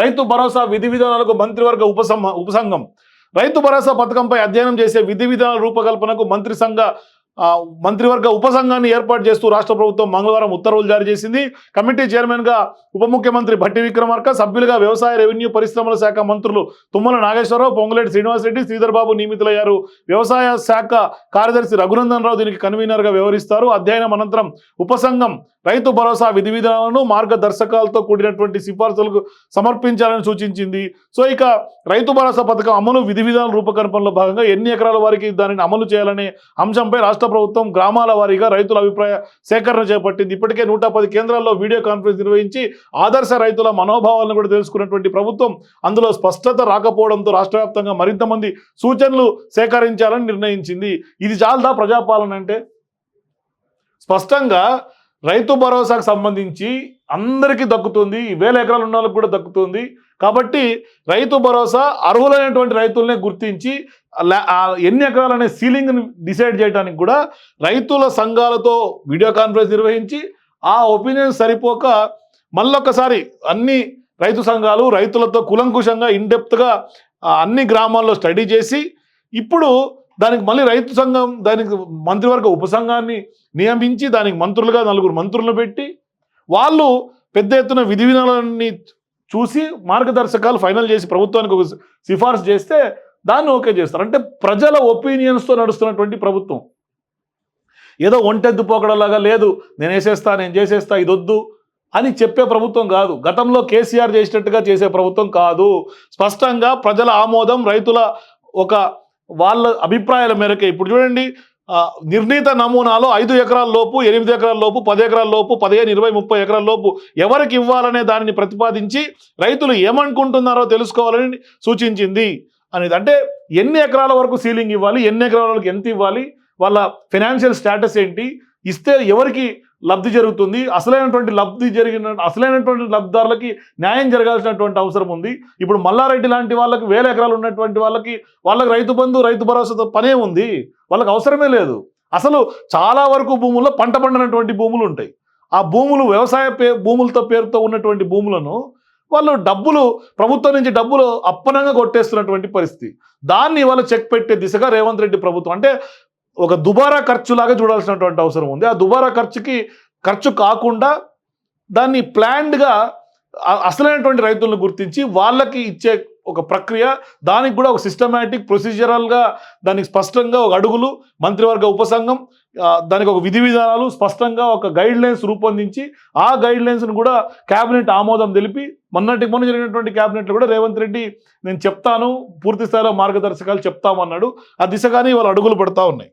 రైతు భరోసా విధి విధానాలకు మంత్రివర్గ ఉపసం ఉపసంఘం. రైతు భరోసా పథకంపై అధ్యయనం చేసే విధి విధానాల రూపకల్పనకు మంత్రి సంఘ మంత్రివర్గ ఉపసంఘాన్ని ఏర్పాటు చేస్తూ రాష్ట్ర ప్రభుత్వం మంగళవారం ఉత్తర్వులు జారీ చేసింది. కమిటీ చైర్మన్గా ఉప ముఖ్యమంత్రి భట్టి విక్రమార్క సభ్యులుగా వ్యవసాయ రెవెన్యూ పరిశ్రమల శాఖ మంత్రులు తుమ్మల నాగేశ్వరరావు పొంగులేటి శ్రీనివాసరెడ్డి శ్రీధర్ బాబు నియమితులయ్యారు. వ్యవసాయ శాఖ కార్యదర్శి రఘునందన్ రావు దీనికి కన్వీనర్గా వ్యవహరిస్తారు. అధ్యయనం అనంతరం ఉపసంఘం రైతు భరోసా విధి విధానాలను మార్గదర్శకాలతో కూడినటువంటి సిఫార్సులకు సమర్పించాలని సూచించింది. సో ఇక రైతు భరోసా పథకం అమలు విధి విధానాల రూపకల్పనలో భాగంగా ఎన్ని ఎకరాల వారికి దానిని అమలు చేయాలనే అంశంపై రాష్ట్ర ప్రభుత్వం గ్రామాల వారీగా రైతుల అభిప్రాయ సేకరణ చేపట్టింది. ఇప్పటికే నూట పది కేంద్రాల్లో వీడియో కాన్ఫరెన్స్ నిర్వహించి ఆదర్శ రైతుల మనోభావాలను కూడా తెలుసుకున్నటువంటి ప్రభుత్వం అందులో స్పష్టత రాకపోవడంతో రాష్ట్ర వ్యాప్తంగా మరింత మంది సూచనలు సేకరించాలని నిర్ణయించింది. ఇది చాలదా ప్రజాపాలన అంటే? స్పష్టంగా రైతు భరోసాకు సంబంధించి అందరికీ దక్కుతుంది. వేల ఎకరాలు ఉన్న వాళ్ళకి కూడా దక్కుతుంది. కాబట్టి రైతు భరోసా అర్హులైనటువంటి రైతులనే గుర్తించి ఎన్ని ఎకరాలనే సీలింగ్ని డిసైడ్ చేయడానికి కూడా రైతుల సంఘాలతో వీడియో కాన్ఫరెన్స్ నిర్వహించి ఆ ఒపీనియన్ సరిపోక మళ్ళొక్కసారి అన్ని రైతు సంఘాలు రైతులతో కులంకుశంగా ఇన్డెప్త్గా అన్ని గ్రామాల్లో స్టడీ చేసి ఇప్పుడు దానికి మళ్ళీ రైతు సంఘం దానికి మంత్రివర్గ ఉపసంఘాన్ని నియమించి దానికి మంత్రులుగా నలుగురు మంత్రులను పెట్టి వాళ్ళు పెద్ద ఎత్తున విధి విధానాలన్నీ చూసి మార్గదర్శకాలు ఫైనల్ చేసి ప్రభుత్వానికి ఒక సిఫార్సు చేస్తే దాన్ని ఓకే చేస్తారు. అంటే ప్రజల ఒపీనియన్స్తో నడుస్తున్నటువంటి ప్రభుత్వం. ఏదో ఒంటెద్దు పోకడలాగా లేదు నేను వేసేస్తా నేను చేసేస్తా ఇది వద్దు అని చెప్పే ప్రభుత్వం కాదు. గతంలో కేసీఆర్ చేసినట్టుగా చేసే ప్రభుత్వం కాదు. స్పష్టంగా ప్రజల ఆమోదం రైతుల ఒక వాళ్ళ అభిప్రాయాల మేరకే. ఇప్పుడు చూడండి నిర్ణీత నమూనాలో ఐదు ఎకరాల లోపు ఎనిమిది ఎకరాల లోపు పది ఎకరాల లోపు పదిహేను ఇరవై ముప్పై ఎకరాల లోపు ఎవరికి ఇవ్వాలనే దానిని ప్రతిపాదించి రైతులు ఏమనుకుంటున్నారో తెలుసుకోవాలని సూచించింది. అనేది. అంటే ఎన్ని ఎకరాల వరకు సీలింగ్ ఇవ్వాలి ఎన్ని ఎకరాల వరకు ఎంత ఇవ్వాలి వాళ్ళ ఫినాన్షియల్ స్టేటస్ ఏంటి ఇస్తే ఎవరికి లబ్ధి జరుగుతుంది అసలైనటువంటి లబ్ధి జరిగిన అసలైనటువంటి లబ్ధిదారులకి న్యాయం జరగాల్సినటువంటి అవసరం ఉంది. ఇప్పుడు మల్లారెడ్డి లాంటి వాళ్ళకి వేల ఎకరాలు ఉన్నటువంటి వాళ్ళకి వాళ్ళకి రైతు బంధు రైతు భరోసాతో పనే ఉంది. వాళ్ళకి అవసరమే లేదు. అసలు చాలా వరకు భూముల్లో పంట పండినటువంటి భూములు ఉంటాయి. ఆ భూములు వ్యవసాయ పే భూములతో పేరుతో ఉన్నటువంటి భూములను వాళ్ళు డబ్బులు ప్రభుత్వం నుంచి డబ్బులు అప్పనంగా కొట్టేస్తున్నటువంటి పరిస్థితి. దాన్ని వాళ్ళు చెక్ పెట్టే దిశగా రేవంత్ రెడ్డి ప్రభుత్వం. అంటే ఒక దుబారా ఖర్చులాగా చూడాల్సినటువంటి అవసరం ఉంది. ఆ దుబారా ఖర్చుకి ఖర్చు కాకుండా దాన్ని ప్లాన్డ్గా అసలైనటువంటి రైతులను గుర్తించి వాళ్ళకి ఇచ్చే ఒక ప్రక్రియ దానికి కూడా ఒక సిస్టమేటిక్ ప్రొసీజరల్గా దానికి స్పష్టంగా ఒక అడుగులు మంత్రివర్గ ఉపసంఘం దానికి ఒక విధి విధానాలు స్పష్టంగా ఒక గైడ్ లైన్స్ రూపొందించి ఆ గైడ్ లైన్స్ను కూడా కేబినెట్ ఆమోదం తెలిపి మొన్నటి మొన్న జరిగినటువంటి క్యాబినెట్లో కూడా రేవంత్ రెడ్డి నేను చెప్తాను పూర్తి స్థాయిలో మార్గదర్శకాలు చెప్తామన్నాడు ఆ దిశగానే వాళ్ళు అడుగులు పడతా ఉన్నాయి.